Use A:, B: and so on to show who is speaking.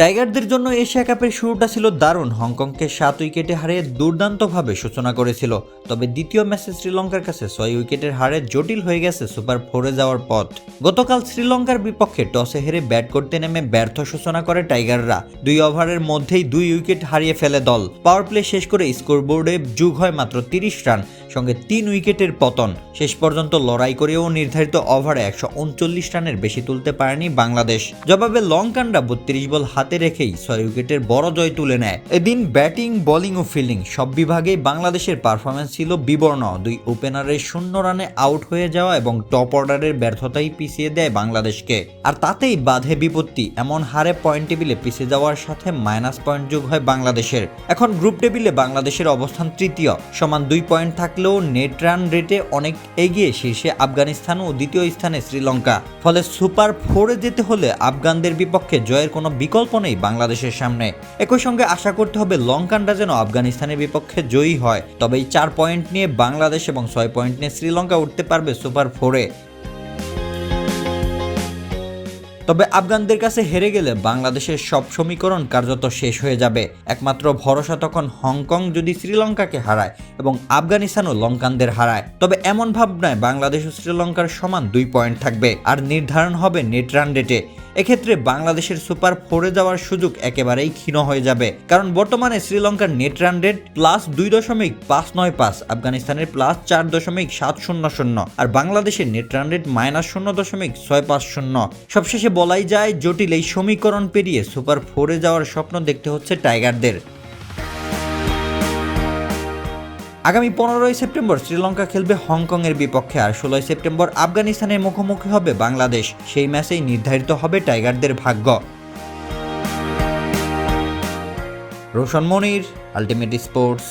A: টাইগারদের জন্য এশিয়া কাপের শুরুটা ছিল দারুণ। হংকংকে সাত উইকেটে হারিয়ে দুর্দান্তভাবে সূচনা করেছিল। তবে দ্বিতীয় ম্যাচে শ্রীলঙ্কার কাছে ছয় উইকেটের হারে জটিল হয়ে গেছে সুপার ফোরে যাওয়ার পথ। গতকাল শ্রীলঙ্কার বিপক্ষে টসে হেরে ব্যাট করতে নেমে ব্যর্থ সূচনা করে টাইগাররা। দুই ওভারের মধ্যেই দুই উইকেট হারিয়ে ফেলে দল। পাওয়ার প্লে শেষ করে স্কোরবোর্ডে যুগ হয় মাত্র তিরিশ রান, সঙ্গে তিন উইকেটের পতন। শেষ পর্যন্ত লড়াই করেও নির্ধারিত ওভারে একশো উনচল্লিশ রানের বেশি তুলতে পারেনি বাংলাদেশ। জবাবে লঙ্কানরা বত্রিশ বল হাতে রেখেই ছয় উইকেটের বড় জয় তুলে নেয়। এদিন ব্যাটিং, বোলিং ও ফিল্ডিং সব বিভাগেই বাংলাদেশের পারফরমেন্স ছিল বিবর্ণ। দুই ওপেনারের শূন্য রানে আউট হয়ে যাওয়া এবং টপ অর্ডারের ব্যর্থতাই পিছিয়ে দেয় বাংলাদেশকে। আর তাতেই বাধে বিপত্তি, এমন হারে পয়েন্ট টেবিলে পিছিয়ে যাওয়ার সাথে মাইনাস পয়েন্ট যোগ হয় বাংলাদেশের। এখন গ্রুপ টেবিলে বাংলাদেশের অবস্থান তৃতীয়। সমান দুই পয়েন্ট থাকলেও নেট রান রেটে অনেক এগিয়ে শীর্ষে আফগানিস্তান ও দ্বিতীয় স্থানে শ্রীলঙ্কা। ফলে সুপার ফোরে যেতে হলে আফগানদের বিপক্ষে জয়ের কোনো বিকল্প নেই বাংলাদেশের সামনে। একই সঙ্গে আশা করতে হবে লঙ্কানরা যেন আফগানিস্তানের বিপক্ষে জয়ী হয়। তবে এই চার পয়েন্ট নিয়ে বাংলাদেশ এবং ছয় পয়েন্ট নিয়ে শ্রীলঙ্কা উঠতে পারবে সুপার ফোরে। তবে আফগানদের কাছে হেরে গেলে বাংলাদেশের সব সমীকরণ কার্যত শেষ হয়ে যাবে। একমাত্র ভরসা তখন হংকং যদি শ্রীলঙ্কাকে হারায় এবং আফগানিস্তানও লঙ্কানদের হারায়। তবে এমন ভাবনায় বাংলাদেশ ও শ্রীলঙ্কার সমান দুই পয়েন্ট থাকবে। আর নির্ধারণ হবে নেট রান রেটে। এক্ষেত্রে বাংলাদেশের সুপার ফোরে যাওয়ার সুযোগ একেবারেই ক্ষীণ হয়ে যাবে। কারণ বর্তমানে শ্রীলঙ্কার নেট রান রেট প্লাস দুই দশমিক পাঁচ নয় পাঁচ, আফগানিস্তানের প্লাস চার দশমিক সাত শূন্য শূন্য আর বাংলাদেশের নেট রান রেট মাইনাস শূন্য দশমিক ছয় পাঁচ শূন্য। সবশেষে বলাই যায় জটিল এই সমীকরণ পেরিয়ে সুপার ফোরে যাওয়ার স্বপ্ন দেখতে হচ্ছে টাইগারদের। আগামী পনেরোই সেপ্টেম্বর শ্রীলঙ্কা খেলবে হংকংয়ের বিপক্ষে আর ষোলোই সেপ্টেম্বর আফগানিস্তানের মুখোমুখি হবে বাংলাদেশ। সেই ম্যাচেই নির্ধারিত হবে টাইগারদের ভাগ্য। Roshan Monir, ultimate sports.